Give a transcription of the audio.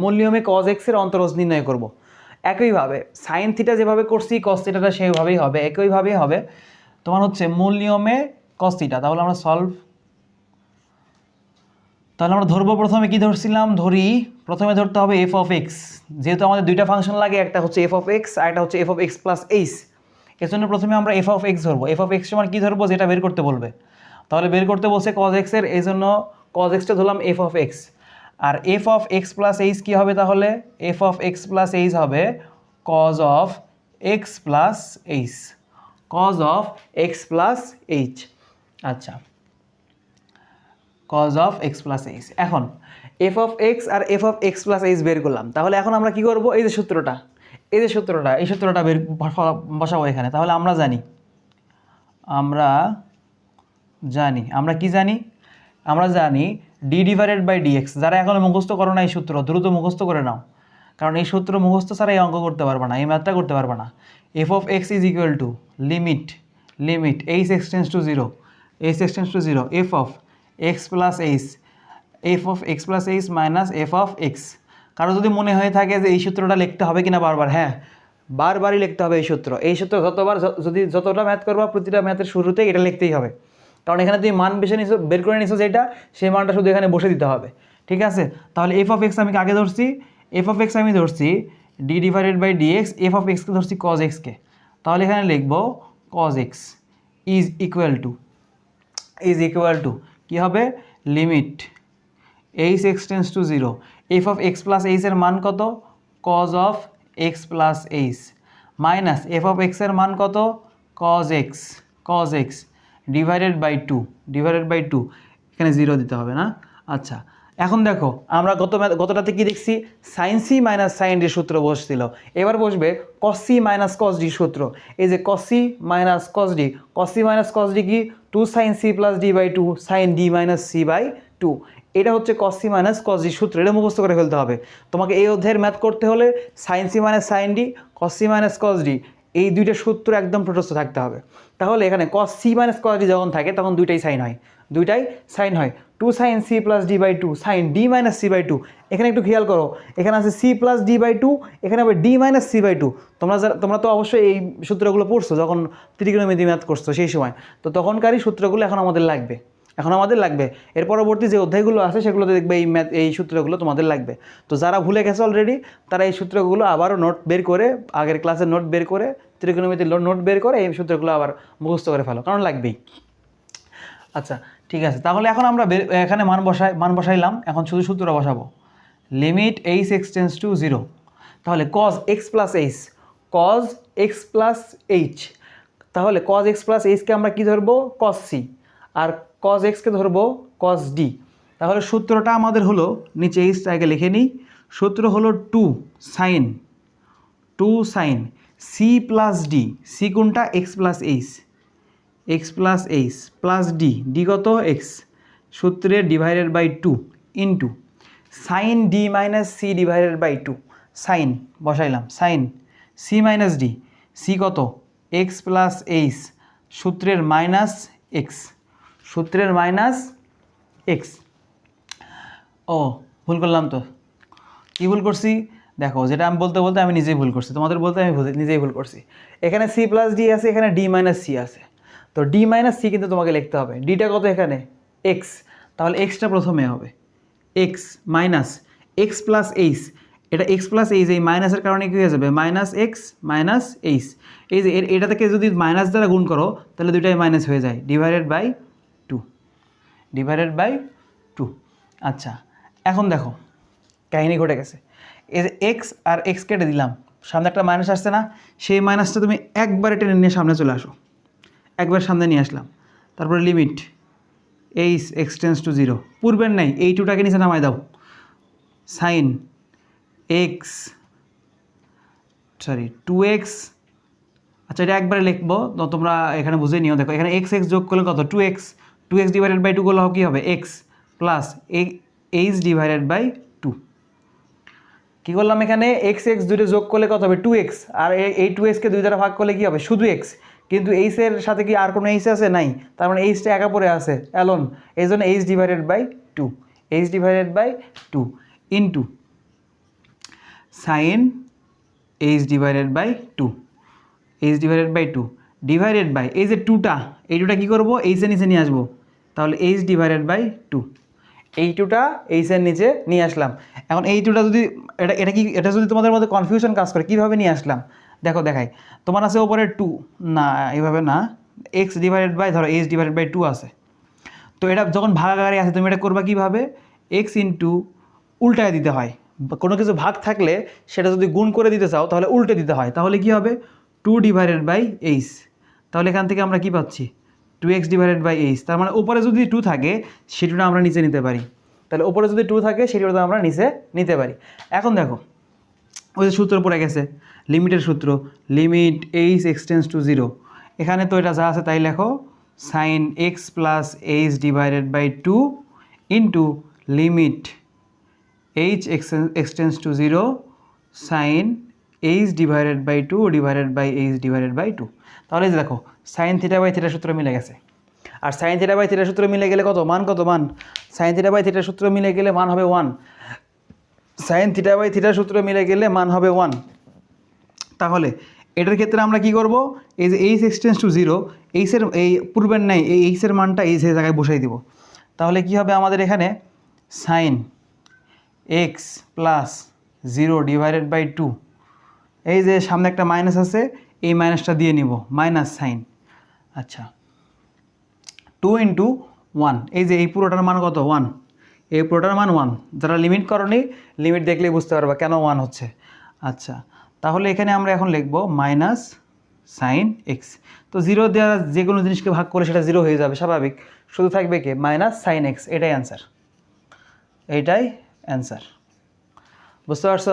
মূল নিয়মে কজ এক্সের অন্তরজ নির্ণয় করব। একইভাবে সাইন থিটা যেভাবে করছি কস থিটাটা সেইভাবেই হবে, একইভাবেই হবে। তোমার হচ্ছে মূল নিয়মে কস থিটা তাহলে আমরা সলভ তাহলে আমরা ধরবো প্রথমে কি ধরছিলাম? ধরি, প্রথমে ধরতে হবে এফ অফ এক্স যেহেতু আমাদের দুইটা ফাংশন লাগে, একটা হচ্ছে এফ অফ এক্স আর একটা হচ্ছে F of X plus H এর জন্য প্রথমে আমরা এফ অফ এক্স ধরবো। এফ অফ এক্স সমান কী ধরবো? যেটা বের করতে বলবে। তাহলে বের করতে বলছে কজ এক্সের এই জন্য কজ এক্সটা ধরলাম F of x R F of X plus H কী হবে তাহলে? F of X plus H হবে cos of X plus H cos of X plus H আচ্ছা। Cos of X plus H এখন F of x R F of X plus H বের করলাম। তাহলে এখন আমরা কি করব? এই যে সূত্রটা। এই যে সূত্রটা, এই সূত্রটা বের বসা- বসাবো এখানে। তাহলে আমরা জানি। আমরা জানি। আমরা কি জানি? আমরা জানি ডি ডিভাইডেড বাই ডিএক্স যারা এখনও মুখস্থ করো না এই সূত্র, দ্রুত মুখস্থ করে নাও। কারণ এই সূত্র মুখস্থ ছাড়া এই অঙ্ক করতে পারবে না, এই ম্যাথটা করতে পারবে না। F of X is equal to limit limit H extends to zero H extends to zero F of X plus H F of X plus H minus F of X কারও যদি মনে হয়ে থাকে যে এই সূত্রটা লিখতে হবে কিনা বারবার হ্যাঁ বারবারই লিখতে হবে এই সূত্র। এই সূত্র যতবার যদি যতটা ম্যাথ করবা, প্রতিটা ম্যাথের শুরুতেই এটা লিখতেই হবে। কারণ এখানে তুমি মান বেছে নিছো, বের করে নিছো যেটা, সেই মানটা শুধু এখানে বসে দিতে হবে। ঠিক আছে? তাহলে এফ অফ এক্স আমি কাকে ধরছি? এফ অফ এক্স আমি ধরছি D divided by D X F of এক্সকে ধরছি কজ এক্সকে তাহলে এখানে লিখব cos X is equal to is equal to কী হবে? Limit H extends to zero F of X plus এইচের মান কত? Cos of X plus H minus F of এক্সের মান কত? Cos X cos X divided by two divided by two এখানে zero দিতে হবে না? আচ্ছা এখন দেখো, আমরা গত গতটাতে কি দেখছি? Sine C minus sine D সূত্র বসছিল। এবার বসবে কসি মাইনাস কস ডি সূত্র। এই যে cos C minus cos D cos C minus cos D কি? Two sine C plus D by two sine D minus C by two এটা হচ্ছে কসি মাইনাস কস ডি সূত্র, এটা মুখস্থ করে ফেলতে হবে। তোমাকে এই অধ্যায়ের ম্যাথ করতে হলে sine C minus sine D cos C minus cos D এই দুইটা সূত্র একদম প্রটস্থ থাকতে হবে। তাহলে এখানে cos C minus cos D যখন থাকে, তখন দুইটাই সাইন হয়। দুইটাই সাইন হয়। Two sine C plus D by two sine D minus C by two এখানে একটু খেয়াল করো, এখানে আছে C plus D by two এখানে আবার D minus C by two তোমরা যারা, তোমরা তো অবশ্যই এই সূত্রগুলো পড়ছো, যখন ত্রিকোণমিতি ম্যাথ করছ সেই সময়। তো তখনকারই সূত্রগুলো এখন আমাদের লাগবে। এখন আমাদের লাগবে। এর পরবর্তী যে অধ্যায়গুলো আছে, সেগুলোতে দেখবে এই ম্যাথ, এই সূত্রগুলো তোমাদের লাগবে। তো যারা ভুলে গেছে অলরেডি তারা এই সূত্রগুলো আবারও নোট বের করে, আগের ক্লাসের নোট বের করে ত্রিকোণমিতির নোট বের করে, এই সূত্রগুলো আবার মুখস্থ করে ফেলো, কারণ লাগবেই। আচ্ছা ঠিক আছে, তাহলে এখন আমরা এখানে মান বসাই, মান বসাইলাম, এখন শুধু সূত্র বসাবো। Limit H extends to zero তাহলে cos X plus H cos X plus H তাহলে কজ এক্স প্লাস এইচকে আমরা কী ধরবো? কজ সি আর কজ এক্সকে ধরবো কজ ডি তাহলে সূত্রটা আমাদের হলো, নিচে এইচটা আগে লিখে নিই, সূত্র হলো two sine two sine C plus D C কোনটা? X plus H X plus H plus D D কত? এক্স সূত্রে divided by two into sine D minus C divided by two sine বসাইলাম sine C minus D C কত? X plus H সূত্রের minus x সূত্রের minus x ও, ভুল করলাম তো। কী ভুল করছি? দেখো, যেটা আমি বলতে বলতে আমি নিজেই ভুল করছি। তোমাদের বলতে আমি নিজেই ভুল করছি। এখানে সি প্লাস ডি আছে, এখানে ডি মাইনাস সি আছে। তো ডি মাইনাস সি কিন্তু তোমাকে লিখতে হবে। ডিটা কত এখানে? এক্স তাহলে এক্সটা প্রথমে হবে। X minus x plus h এটা এক্স প্লাস এইচ এই মাইনাসের কারণে কী হয়ে যাবে? মাইনাস এক্স মাইনাস এইচ এই যে এটা থেকে যদি মাইনাস দ্বারা গুণ করো, তাহলে দুইটাই মাইনাস হয়ে যায় divided by divided by two আচ্ছা এখন দেখো, কাহিনী ঘটে গেছে। এই যে এক্স আর এক্স কেটে দিলাম, সামনে একটা মাইনাস আসছে না? সেই মাইনাসটা তুমি একবারে টেনে নিয়ে সামনে চলে আসো। একবার সামনে নিয়ে আসলাম। তারপরে limit h extends to zero পূর্বের নেই, এই টুটাকে নিচে নামাই দাও। Sine x sorry two x আচ্ছা এটা একবারে লিখব তোমরা এখানে বুঝে নিও। দেখো, এখানে এক্স এক্স যোগ করলে কত? Two x two x divided by two করলে কী হবে? X plus h divided by two কী করলাম এখানে? এক্স এক্স দুটো যোগ করলে কত হবে? টু এক্স আর এই টু এক্সকে দুই দ্বারা ভাগ করলে কী হবে? শুধু এক্স কিন্তু এইচের সাথে কি আর কোনো এইচ আছে? নাই। তার মানে এইচটা একা পড়ে আছে অ্যালন এই জন্য h divided by two h divided by two into sine h divided by two h divided by two divided by এই যে টুটা এই টুটা কী করব? এইচের নিচে নিয়ে আসব। তাহলে এইচ ডিভাইডেড বাই টু এই টুটা এইচের নিচে নিয়ে আসলাম। এখন এই টুটা যদি, এটা এটা কি, এটা যদি তোমাদের মধ্যে কনফিউশন কাজ করে, কীভাবে নিয়ে আসলাম? দেখো, দেখাই। তোমার আছে ওপরে টু না, এইভাবে না। এক্স ডিভাইডেড বাই ধরো এইচ ডিভাইডেড বাই টু আছে। তো এটা যখন ভাগাগারি আছে তুমি এটা করবা কীভাবে? এক্স ইন্টু উল্টায় দিতে হয়। কোনো কিছু ভাগ থাকলে সেটা যদি গুণ করে দিতে চাও, তাহলে উল্টে দিতে হয়। তাহলে কি হবে? টু ডিভাইডেড বাই এইচ তাহলে এখান থেকে আমরা কি পাচ্ছি? Two x divided by h তার মানে উপরে যদি টু থাকে সেটা আমরা নিচে নিতে পারি। তাহলে উপরে যদি টু থাকে সেটা আমরা নিচে নিতে পারি। এখন দেখো, ওই যে সূত্র পড়ে গেছে, লিমিটের সূত্র limit h extends to zero এখানে তো এটা যা আছে তাই লেখো sine x plus h divided by two into limit h extends to zero sine h divided by two divided by h divided by two তাহলে যে দেখো সাইন থিটা বাই থিটা সূত্র মিলে গেছে। আর সাইন থিটা বাই থিটা সূত্র মিলে গেলে কত? মান কত? মান। সাইন থিটা বাই থিটা সূত্র মিলে গেলে মান হবে one sine theta by theta সূত্র মিলে গেলে মান হবে ওয়ান তাহলে এটার ক্ষেত্রে আমরা কি করব? এই যে এইচ এক্সটেন্স টু জিরো এইচের এই পূর্বের নাই এই এইচের মানটা এইচ এর জায়গায় বসাই দিব। তাহলে কি হবে আমাদের এখানে? Sine x plus zero divided by two এই যে সামনে একটা মাইনাস আছে, এই মাইনাসটা দিয়ে নিব মাইনাস সাইন আচ্ছা। টু ইন্টু ওয়ান এই যে এই পুরোটার মান কত? ওয়ান এই পুরোটার মান ওয়ান যারা লিমিট করনি লিমিট দেখলেই বুঝতে পারবা কেন ওয়ান হচ্ছে। আচ্ছা তাহলে এখানে আমরা এখন লিখব মাইনাস সাইন এক্স তো জিরো দেওয়া যে কোনো জিনিসকে ভাগ করে সেটা জিরো হয়ে যাবে, স্বাভাবিক। শুধু থাকবে কি? মাইনাস সাইন এক্স এটাই অ্যান্সার এইটাই অ্যান্সার বুঝতে পারছ?